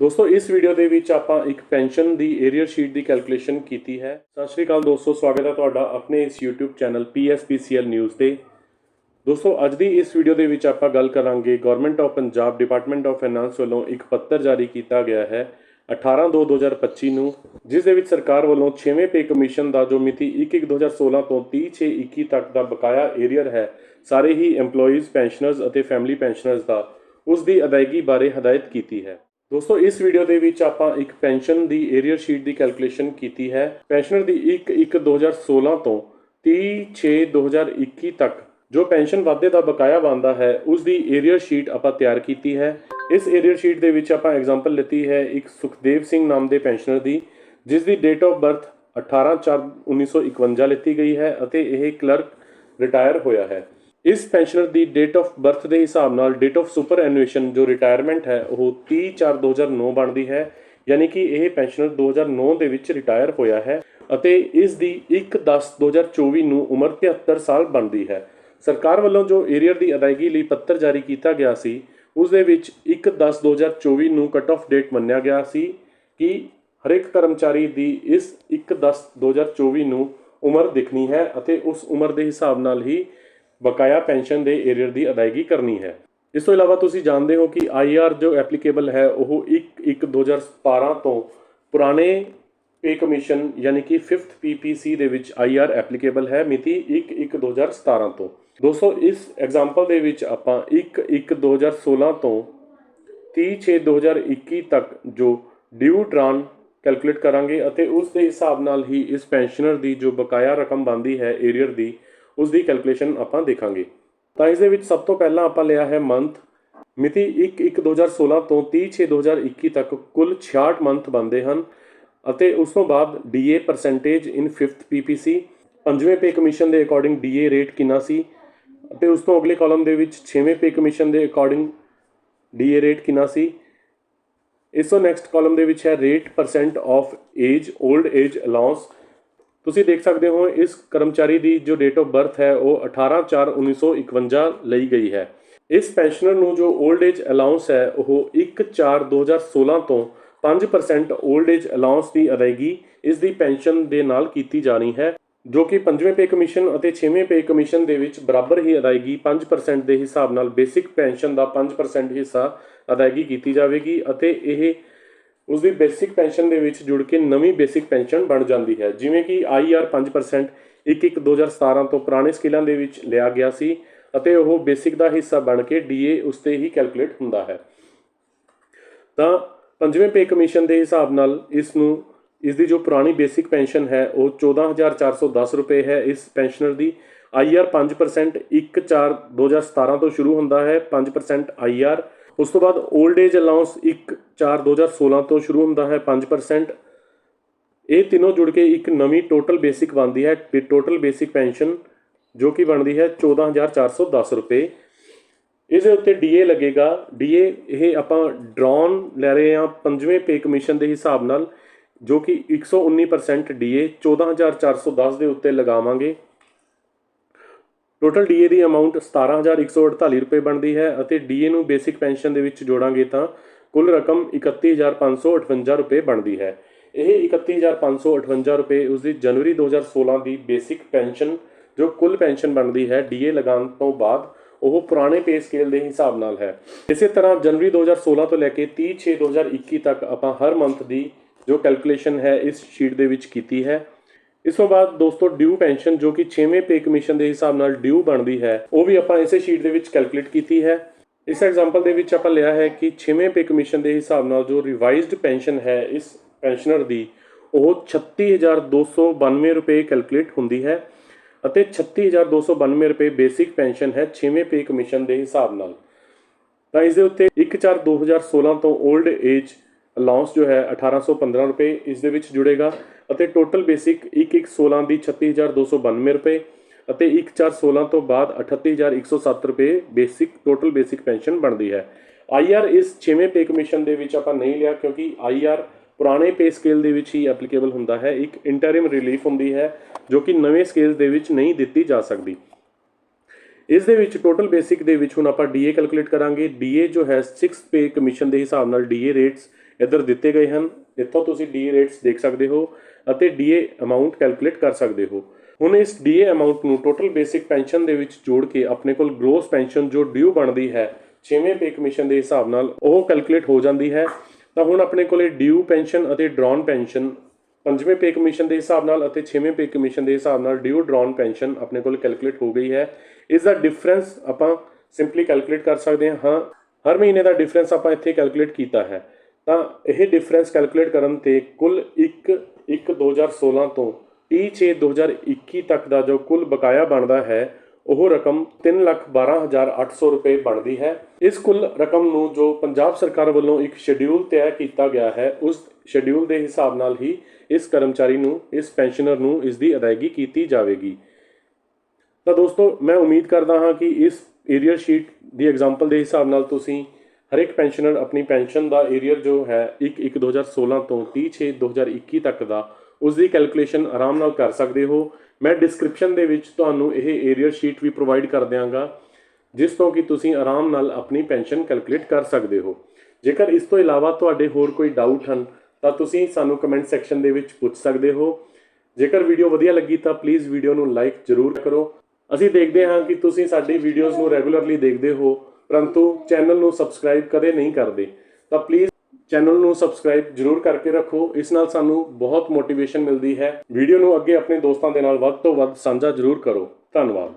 ਦੋਸਤੋ, ਇਸ ਵੀਡੀਓ ਦੇ ਵਿੱਚ ਆਪਾਂ ਇੱਕ ਪੈਨਸ਼ਨ ਦੀ ਏਰੀਅਰ ਸ਼ੀਟ ਦੀ ਕੈਲਕੂਲੇਸ਼ਨ ਕੀਤੀ ਹੈ। ਸਤਿ ਸ਼੍ਰੀ ਅਕਾਲ ਦੋਸਤੋ, ਸਵਾਗਤ ਹੈ ਤੁਹਾਡਾ ਆਪਣੇ ਇਸ YouTube ਚੈਨਲ PSPCL ਨਿਊਜ਼ ਤੇ। ਦੋਸਤੋ, ਅੱਜ ਦੀ ਇਸ ਵੀਡੀਓ ਦੇ ਵਿੱਚ ਆਪਾਂ ਗੱਲ ਕਰਾਂਗੇ government of Punjab department of finance ਵੱਲੋਂ ਇੱਕ ਪੱਤਰ ਜਾਰੀ ਕੀਤਾ ਗਿਆ ਹੈ 18/2/2025 ਨੂੰ, ਜਿਸ ਦੇ ਵਿੱਚ ਸਰਕਾਰ ਵੱਲੋਂ 6ਵੇਂ ਪੇ ਕਮਿਸ਼ਨ ਦਾ ਜੋ ਮਿਤੀ 1/1/2016 ਤੋਂ 30/6/21 ਤੱਕ ਦਾ ਬਕਾਇਆ ਏਰੀਅਰ ਹੈ, ਸਾਰੇ ਹੀ EMPLOYEES ਪੈਨਸ਼ਨਰਜ਼ ਅਤੇ ਫੈਮਿਲੀ ਪੈਨਸ਼ਨਰਜ਼ ਦਾ, ਉਸ ਦੀ ਅਦਾਇਗੀ ਬਾਰੇ ਹਦਾਇਤ ਕੀਤੀ ਹੈ। ਦੋਸਤੋ, ਇਸ ਵੀਡੀਓ ਦੇ ਵਿੱਚ ਆਪਾਂ ਇੱਕ ਪੈਨਸ਼ਨ ਦੀ ਏਰੀਅਰ ਸ਼ੀਟ ਦੀ ਕੈਲਕੂਲੇਸ਼ਨ ਕੀਤੀ ਹੈ। ਪੈਨਸ਼ਨਰ ਦੀ 1/1/2016 ਤੋਂ 30/6/2021 ਤੱਕ ਜੋ ਪੈਨਸ਼ਨ ਵਾਧੇ ਦਾ ਬਕਾਇਆ ਬਣਦਾ ਹੈ, ਉਸ ਦੀ ਏਰੀਅਰ ਸ਼ੀਟ ਆਪਾਂ ਤਿਆਰ ਕੀਤੀ ਹੈ। ਇਸ ਏਰੀਅਰ ਸ਼ੀਟ ਦੇ ਵਿੱਚ ਆਪਾਂ ਐਗਜ਼ਾਮਪਲ ਲਿੱਤੀ ਹੈ ਇੱਕ ਸੁਖਦੇਵ ਸਿੰਘ ਨਾਮ ਦੇ ਪੈਨਸ਼ਨਰ ਦੀ, ਜਿਸ ਦੀ ਡੇਟ ਆਫ ਬਰਥ 18/4/1951 ਲਿੱਤੀ ਗਈ ਹੈ ਅਤੇ ਇਹ ਕਲਰਕ ਰਿਟਾਇਰ ਹੋਇਆ ਹੈ। ਇਸ ਪੈਨਸ਼ਨਰ ਦੀ ਡੇਟ ਆਫ ਬਰਥ ਦੇ ਹਿਸਾਬ ਨਾਲ ਡੇਟ ਆਫ ਸੁਪਰ ਐਨੂਏਸ਼ਨ ਜੋ ਰਿਟਾਇਰਮੈਂਟ ਹੈ, ਉਹ 30/4/2009 ਬਣਦੀ ਹੈ, ਯਾਨੀ ਕਿ ਇਹ ਪੈਨਸ਼ਨਰ 2009 ਦੇ ਵਿੱਚ ਰਿਟਾਇਰ ਹੋਇਆ ਹੈ ਅਤੇ ਇਸ ਦੀ 1/10/2024 ਨੂੰ ਉਮਰ 73 ਸਾਲ ਬਣਦੀ ਹੈ। ਸਰਕਾਰ ਵੱਲੋਂ ਜੋ ਏਰੀਅਰ ਦੀ ਅਦਾਇਗੀ ਲਈ ਪੱਤਰ ਜਾਰੀ ਕੀਤਾ ਗਿਆ ਸੀ, ਉਸ ਦੇ ਵਿੱਚ 1/10/2024 ਨੂੰ ਕਟ ਆਫ ਡੇਟ ਮੰਨਿਆ ਗਿਆ ਸੀ ਕਿ ਹਰੇਕ ਕਰਮਚਾਰੀ ਦੀ ਇਸ 1/10/2024 ਨੂੰ ਉਮਰ ਦਿਖਣੀ ਹੈ ਅਤੇ ਉਸ ਉਮਰ ਦੇ ਹਿਸਾਬ ਨਾਲ ਹੀ ਬਕਾਇਆ ਪੈਨਸ਼ਨ ਦੇ ਏਰੀਅਰ ਦੀ ਅਦਾਇਗੀ ਕਰਨੀ ਹੈ। ਇਸ ਤੋਂ ਇਲਾਵਾ ਤੁਸੀਂ ਜਾਣਦੇ ਹੋ ਕਿ ਆਈਆਰ ਜੋ ਐਪਲੀਕੇਬਲ ਹੈ, ਉਹ 1/1/2017 ਤੋਂ ਪੁਰਾਣੇ ਪੇ ਕਮਿਸ਼ਨ ਯਾਨੀ ਕਿ 5th ਪੀਪੀਸੀ ਦੇ ਵਿੱਚ ਆਈਆਰ ਐਪਲੀਕੇਬਲ ਹੈ, ਮਿਤੀ 1/1/2017 ਤੋਂ। ਦੋਸਤੋ, ਇਸ ਐਗਜ਼ਾਮਪਲ ਦੇ ਵਿੱਚ ਆਪਾਂ 1/1/2016 ਤੋਂ 30/6/2021 ਤੱਕ ਜੋ ਡਿਊ ਡਰਾਨ ਕੈਲਕੂਲੇਟ ਕਰਾਂਗੇ ਅਤੇ ਉਸ ਦੇ ਹਿਸਾਬ ਨਾਲ ਹੀ ਇਸ ਪੈਨਸ਼ਨਰ ਦੀ ਜੋ ਬਕਾਇਆ ਰਕਮ ਬਣਦੀ ਹੈ, ਏਰੀਅਰ ਦੀ ਉਸ ਦੀ ਕੈਲਕੂਲੇਸ਼ਨ ਆਪਾਂ ਦੇਖਾਂਗੇ। ਤਾਂ ਇਸ ਦੇ ਵਿੱਚ ਸਭ ਤੋਂ ਪਹਿਲਾਂ ਆਪਾਂ ਲਿਆ ਹੈ ਮੰਥ ਮਿਤੀ 1/1/2016 ਤੋਂ 30/6/2021 ਤੱਕ ਕੁੱਲ 66 ਮੰਥ ਬਣਦੇ ਹਨ ਅਤੇ ਉਸ ਤੋਂ ਬਾਅਦ ਡੀਏ ਪਰਸੈਂਟੇਜ ਇਨ 5th ਪੀਪੀਸੀ ਪੰਜਵੇਂ ਪੇ ਕਮਿਸ਼ਨ ਦੇ ਅਕੋਰਡਿੰਗ ਡੀਏ ਰੇਟ ਕਿੰਨਾ ਸੀ? ਅਤੇ ਉਸ ਤੋਂ ਅਗਲੇ ਕਾਲਮ ਦੇ ਵਿੱਚ 6ਵੇਂ ਪੇ ਕਮਿਸ਼ਨ ਦੇ ਅਕੋਰਡਿੰਗ ਡੀਏ ਰੇਟ ਕਿੰਨਾ ਸੀ? ਇਸ ਤੋਂ ਨੈਕਸਟ ਕਾਲਮ ਦੇ ਵਿੱਚ ਹੈ rate percent of age old age allowance ਤੁਸੀਂ ਦੇਖ ਸਕਦੇ ਹੋ, ਇਸ ਕਰਮਚਾਰੀ ਦੀ ਜੋ ਡੇਟ ਆਫ ਬਰਥ ਹੈ, ਉਹ 18/4/1951 ਲਈ ਗਈ ਹੈ। ਇਸ ਪੈਨਸ਼ਨਰ ਨੂੰ ਜੋ 올ਡ ਏਜ ਅਲਾਉਂਸ ਹੈ, ਉਹ 1/4/2016 ਤੋਂ 5% 올ਡ ਏਜ ਅਲਾਉਂਸ ਦੀ ਅਦਾਇਗੀ ਇਸ ਦੀ ਪੈਨਸ਼ਨ ਦੇ ਨਾਲ ਕੀਤੀ ਜਾਣੀ ਹੈ, ਜੋ ਕਿ ਪੰਜਵੇਂ ਪੇ ਕਮਿਸ਼ਨ ਅਤੇ ਛੇਵੇਂ ਪੇ ਕਮਿਸ਼ਨ ਦੇ ਵਿੱਚ ਬਰਾਬਰ ਹੀ ਅਦਾਇਗੀ 5% ਦੇ ਹਿਸਾਬ ਨਾਲ ਬੇਸਿਕ ਪੈਨਸ਼ਨ ਦਾ 5% ਹਿੱਸਾ ਅਦਾਇਗੀ ਕੀਤੀ ਜਾਵੇਗੀ ਅਤੇ ਇਹ ਉਸ ਦੀ ਬੇਸਿਕ ਪੈਨਸ਼ਨ ਦੇ ਵਿੱਚ ਜੁੜ ਕੇ ਨਵੀਂ ਬੇਸਿਕ ਪੈਨਸ਼ਨ ਬਣ ਜਾਂਦੀ ਹੈ। ਜਿਵੇਂ ਕਿ ਆਈਆਰ 5% 1/1/2017 ਤੋਂ ਪੁਰਾਣੇ ਸਕੇਲਾਂ ਦੇ ਵਿੱਚ ਲਿਆ ਗਿਆ ਸੀ ਅਤੇ ਉਹ ਬੇਸਿਕ ਦਾ ਹਿੱਸਾ ਬਣ ਕੇ ਡੀਏ ਉਸ ਤੇ ਹੀ ਕੈਲਕੂਲੇਟ ਹੁੰਦਾ ਹੈ। ਤਾਂ ਪੰਜਵੇਂ ਪੇ ਕਮਿਸ਼ਨ ਦੇ ਹਿਸਾਬ ਨਾਲ ਇਸ ਨੂੰ, ਇਸ ਦੀ ਜੋ ਪੁਰਾਣੀ ਬੇਸਿਕ ਪੈਨਸ਼ਨ ਹੈ, ਉਹ 14410 ਰੁਪਏ ਹੈ। ਇਸ ਪੈਨਸ਼ਨਰ ਦੀ ਆਈਆਰ 5% 1/4/2017 ਤੋਂ ਸ਼ੁਰੂ ਹੁੰਦਾ ਹੈ। 5% ਆਈਆਰ ਉਸ ਤੋਂ ਬਾਅਦ 올ਡ ਏਜ ਅਲਾਉਂਸ 1/4/2016 ਤੋਂ ਸ਼ੁਰੂ ਹੁੰਦਾ ਹੈ 5% ਇਹ ਤਿੰਨੋਂ ਜੁੜ ਕੇ ਇੱਕ ਨਵੀਂ ਟੋਟਲ ਬੇਸਿਕ ਬਣਦੀ ਹੈ ਟੋਟਲ ਬੇਸਿਕ ਪੈਨਸ਼ਨ ਜੋ ਕਿ ਬਣਦੀ ਹੈ 14410 ਰੁਪਏ। ਇਸ ਦੇ ਉੱਤੇ ਡੀਏ ਲੱਗੇਗਾ। ਡੀਏ ਇਹ ਆਪਾਂ ਡਰਾਨ ਲੈ ਰਹੇ ਹਾਂ ਪੰਜਵੇਂ ਪੇ ਕਮਿਸ਼ਨ ਦੇ ਹਿਸਾਬ ਨਾਲ, ਜੋ ਕਿ 119% ਡੀਏ 14410 ਦੇ ਉੱਤੇ ਲਗਾਵਾਂਗੇ। ਟੋਟਲ ਡੀਏ ਦੀ ਅਮਾਉਂਟ 17148 ਰੁਪਏ ਬਣਦੀ ਹੈ ਅਤੇ ਡੀਏ ਨੂੰ ਬੇਸਿਕ ਪੈਨਸ਼ਨ ਦੇ ਵਿੱਚ ਜੋੜਾਂਗੇ ਤਾਂ ਕੁੱਲ ਰਕਮ 31558 ਰੁਪਏ ਬਣਦੀ ਹੈ। ਇਹ 31558 ਰੁਪਏ ਉਸ ਦੀ ਜਨਵਰੀ 2016 ਦੀ ਬੇਸਿਕ ਪੈਨਸ਼ਨ ਜੋ ਕੁੱਲ ਪੈਨਸ਼ਨ ਬਣਦੀ ਹੈ ਡੀਏ ਲਗਾਉਣ ਤੋਂ ਬਾਅਦ ਉਹ ਪੁਰਾਣੇ ਪੇ ਸਕੇਲ ਦੇ ਹਿਸਾਬ ਨਾਲ ਹੈ। ਇਸੇ ਤਰ੍ਹਾਂ ਜਨਵਰੀ 2016 ਤੋਂ ਲੈ ਕੇ 30/6/2021 ਤੱਕ ਆਪਾਂ ਹਰ ਮੰਥ ਦੀ ਜੋ ਕੈਲਕੂਲੇਸ਼ਨ ਹੈ, ਇਸ ਸ਼ੀਟ ਦੇ ਵਿੱਚ ਕੀਤੀ ਹੈ। ਇਸ ਤੋਂ ਬਾਅਦ ਦੋਸਤੋ ਡਿਊ ਪੈਨਸ਼ਨ ਜੋ ਕਿ 6ਵੇਂ ਪੇ ਕਮਿਸ਼ਨ ਦੇ ਹਿਸਾਬ ਨਾਲ ਡਿਊ ਬਣਦੀ ਹੈ, ਉਹ ਵੀ ਆਪਾਂ ਇਸੇ ਸ਼ੀਟ ਦੇ ਵਿੱਚ ਕੈਲਕੂਲੇਟ ਕੀਤੀ ਹੈ। ਇਸ ਐਗਜ਼ਾਮਪਲ ਦੇ ਵਿੱਚ ਆਪਾਂ ਲਿਆ ਹੈ ਕਿ 6ਵੇਂ ਪੇ ਕਮਿਸ਼ਨ ਦੇ ਹਿਸਾਬ ਨਾਲ ਜੋ ਰਿਵਾਈਜ਼ਡ ਪੈਨਸ਼ਨ ਹੈ ਇਸ ਪੈਨਸ਼ਨਰ ਦੀ, ਉਹ 36292 ਰੁਪਏ ਕੈਲਕੂਲੇਟ ਹੁੰਦੀ ਹੈ ਅਤੇ 36292 ਰੁਪਏ ਬੇਸਿਕ ਪੈਨਸ਼ਨ ਹੈ 6ਵੇਂ ਪੇ ਕਮਿਸ਼ਨ ਦੇ ਹਿਸਾਬ ਨਾਲ। ਤਾਂ ਇਸ ਦੇ ਉੱਤੇ 1/4/2016 ਤੋਂ 올ਡ ਏਜ ਅਲਾਉਂਸ ਜੋ ਹੈ 1815 ਰੁਪਏ ਇਸ ਦੇ ਵਿੱਚ ਜੁੜੇਗਾ ਅਤੇ ਟੋਟਲ ਬੇਸਿਕ 1/1/16 ਦੀ 36292 ਰੁਪਏ ਅਤੇ 1/4/16 ਤੋਂ ਬਾਅਦ 38107 ਰੁਪਏ ਬੇਸਿਕ, ਟੋਟਲ ਬੇਸਿਕ ਪੈਨਸ਼ਨ ਬਣਦੀ ਹੈ। ਆਈਆਰ ਇਸ 6ਵੇਂ ਪੇ ਕਮਿਸ਼ਨ ਦੇ ਵਿੱਚ ਆਪਾਂ ਨਹੀਂ ਲਿਆ ਕਿਉਂਕਿ ਆਈਆਰ ਪੁਰਾਣੇ ਪੇ ਸਕੇਲ ਦੇ ਵਿੱਚ ਹੀ ਐਪਲੀਕੇਬਲ ਹੁੰਦਾ ਹੈ। ਇੱਕ ਇੰਟਰਿਮ ਰਿਲੀਫ ਹੁੰਦੀ ਹੈ ਜੋ ਕਿ ਨਵੇਂ ਸਕੇਲ ਦੇ ਵਿੱਚ ਨਹੀਂ ਦਿੱਤੀ ਜਾ ਸਕਦੀ। ਇਸ ਦੇ ਵਿੱਚ ਟੋਟਲ ਬੇਸਿਕ ਦੇ ਵਿੱਚ ਹੁਣ ਆਪਾਂ ਡੀਏ ਕੈਲਕੂਲੇਟ ਕਰਾਂਗੇ। ਡੀਏ ਜੋ ਹੈ 6th ਪੇ ਕਮਿਸ਼ਨ ਦੇ ਹਿਸਾਬ ਨਾਲ ਡੀਏ ਰੇਟਸ ਇੱਧਰ ਦਿੱਤੇ ਗਏ ਹਨ। ਇੱਥੋਂ ਤੁਸੀਂ ਡੀਏ ਰੇਟਸ ਦੇਖ ਸਕਦੇ ਹੋ ਅਤੇ ਡੀਏ ਅਮਾਉਂਟ ਕੈਲਕੂਲੇਟ ਕਰ ਸਕਦੇ ਹੋ। ਹੁਣ ਇਸ ਡੀਏ ਅਮਾਉਂਟ ਨੂੰ ਟੋਟਲ ਬੇਸਿਕ ਪੈਨਸ਼ਨ ਦੇ ਵਿੱਚ ਜੋੜ ਕੇ ਆਪਣੇ ਕੋਲ ਗ੍ਰੋਸ ਪੈਨਸ਼ਨ ਜੋ ਡਿਊ ਬਣਦੀ ਹੈ 6ਵੇਂ ਪੇ ਕਮਿਸ਼ਨ ਦੇ ਹਿਸਾਬ ਨਾਲ ਉਹ ਕੈਲਕੂਲੇਟ ਹੋ ਜਾਂਦੀ ਹੈ। ਤਾਂ ਹੁਣ ਆਪਣੇ ਕੋਲੇ ਡਿਊ ਪੈਨਸ਼ਨ ਅਤੇ ਡਰਾਨ ਪੈਨਸ਼ਨ ਪੰਜਵੇਂ ਪੇ ਕਮਿਸ਼ਨ ਦੇ ਹਿਸਾਬ ਨਾਲ ਅਤੇ 6ਵੇਂ ਪੇ ਕਮਿਸ਼ਨ ਦੇ ਹਿਸਾਬ ਨਾਲ ਡਿਊ ਡਰਾਨ ਪੈਨਸ਼ਨ ਆਪਣੇ ਕੋਲ ਕੈਲਕੂਲੇਟ ਹੋ ਗਈ ਹੈ। ਇਸ ਦਾ ਡਿਫਰੈਂਸ ਆਪਾਂ ਸਿੰਪਲੀ ਕੈਲਕੂਲੇਟ ਕਰ ਸਕਦੇ ਹਾਂ। ਹਾਂ ਹਰ ਮਹੀਨੇ ਦਾ ਡਿਫਰੈਂਸ ਆਪਾਂ ਇੱਥੇ ਕੈਲਕੂਲੇਟ ਕੀਤਾ ਹੈ। ਤਾਂ ਇਹ ਡਿਫਰੈਂਸ ਕੈਲਕੂਲੇਟ ਕਰਨ ਤੇ ਕੁੱਲ 1 1 2016 ਤੋਂ 30 6 2021 ਤੱਕ ਦਾ ਜੋ ਕੁੱਲ ਬਕਾਇਆ ਬਣਦਾ ਹੈ, ਉਹ ਰਕਮ 312800 ਰੁਪਏ ਬਣਦੀ ਹੈ। ਇਸ ਕੁੱਲ ਰਕਮ ਨੂੰ ਜੋ ਪੰਜਾਬ ਸਰਕਾਰ ਵੱਲੋਂ ਇੱਕ ਸ਼ੈਡਿਊਲ ਤੈਅ ਕੀਤਾ ਗਿਆ ਹੈ, ਉਸ ਸ਼ੈਡਿਊਲ ਦੇ ਹਿਸਾਬ ਨਾਲ ਹੀ ਇਸ ਕਰਮਚਾਰੀ ਨੂੰ, ਇਸ ਪੈਨਸ਼ਨਰ ਨੂੰ ਇਸ ਦੀ ਅਦਾਇਗੀ ਕੀਤੀ ਜਾਵੇਗੀ। ਤਾਂ ਦੋਸਤੋ, ਮੈਂ ਉਮੀਦ ਕਰਦਾ ਹਾਂ ਕਿ ਇਸ ਏਰੀਅਰ ਸ਼ੀਟ ਦੀ ਐਗਜ਼ਾਮਪਲ ਦੇ ਹਿਸਾਬ ਨਾਲ ਤੁਸੀਂ ਹਰ ਇੱਕ ਪੈਨਸ਼ਨਰ ਆਪਣੀ ਪੈਨਸ਼ਨ ਦਾ ਏਰੀਅਰ ਜੋ ਹੈ 1 1 2016 ਤੋਂ 30 6 2021 ਤੱਕ ਦਾ ਉਸ ਦੀ ਕੈਲਕੂਲੇਸ਼ਨ ਆਰਾਮ ਨਾਲ ਕਰ ਸਕਦੇ ਹੋ। ਮੈਂ ਡਿਸਕ੍ਰਿਪਸ਼ਨ ਦੇ ਵਿੱਚ ਤੁਹਾਨੂੰ ਇਹ ਏਰੀਅਰ ਸ਼ੀਟ ਵੀ ਪ੍ਰੋਵਾਈਡ ਕਰ ਦਿਆਂਗਾ, ਜਿਸ ਤੋਂ ਕਿ ਤੁਸੀਂ ਆਰਾਮ ਨਾਲ ਆਪਣੀ ਪੈਨਸ਼ਨ ਕੈਲਕੂਲੇਟ ਕਰ ਸਕਦੇ ਹੋ। ਜੇਕਰ ਇਸ ਤੋਂ ਇਲਾਵਾ ਤੁਹਾਡੇ ਹੋਰ ਕੋਈ ਡਾਊਟ ਹਨ, ਤਾਂ ਤੁਸੀਂ ਸਾਨੂੰ ਕਮੈਂਟ ਸੈਕਸ਼ਨ ਦੇ ਵਿੱਚ ਪੁੱਛ ਸਕਦੇ ਹੋ। ਜੇਕਰ ਵੀਡੀਓ ਵਧੀਆ ਲੱਗੀ ਤਾਂ ਪਲੀਜ਼ ਵੀਡੀਓ ਨੂੰ ਲਾਈਕ ਜ਼ਰੂਰ ਕਰੋ। ਅਸੀਂ ਦੇਖਦੇ ਹਾਂ ਕਿ ਤੁਸੀਂ ਸਾਡੀ ਵੀਡੀਓਜ਼ ਨੂੰ ਰੈਗੂਲਰਲੀ ਦੇਖਦੇ ਹੋ। ਪਰੰਤੂ ਚੈਨਲ ਨੂੰ ਸਬਸਕ੍ਰਾਈਬ ਕਦੇ ਨਹੀਂ ਕਰਦੇ, ਤਾਂ ਪਲੀਜ਼ ਚੈਨਲ ਨੂੰ ਸਬਸਕ੍ਰਾਈਬ ਜ਼ਰੂਰ ਕਰਕੇ ਰੱਖੋ। ਇਸ ਨਾਲ ਸਾਨੂੰ ਬਹੁਤ ਮੋਟੀਵੇਸ਼ਨ ਮਿਲਦੀ ਹੈ। ਵੀਡੀਓ ਨੂੰ ਅੱਗੇ ਆਪਣੇ ਦੋਸਤਾਂ ਦੇ ਨਾਲ ਵੱਧ ਤੋਂ ਵੱਧ ਸਾਂਝਾ ਜ਼ਰੂਰ ਕਰੋ। ਧੰਨਵਾਦ।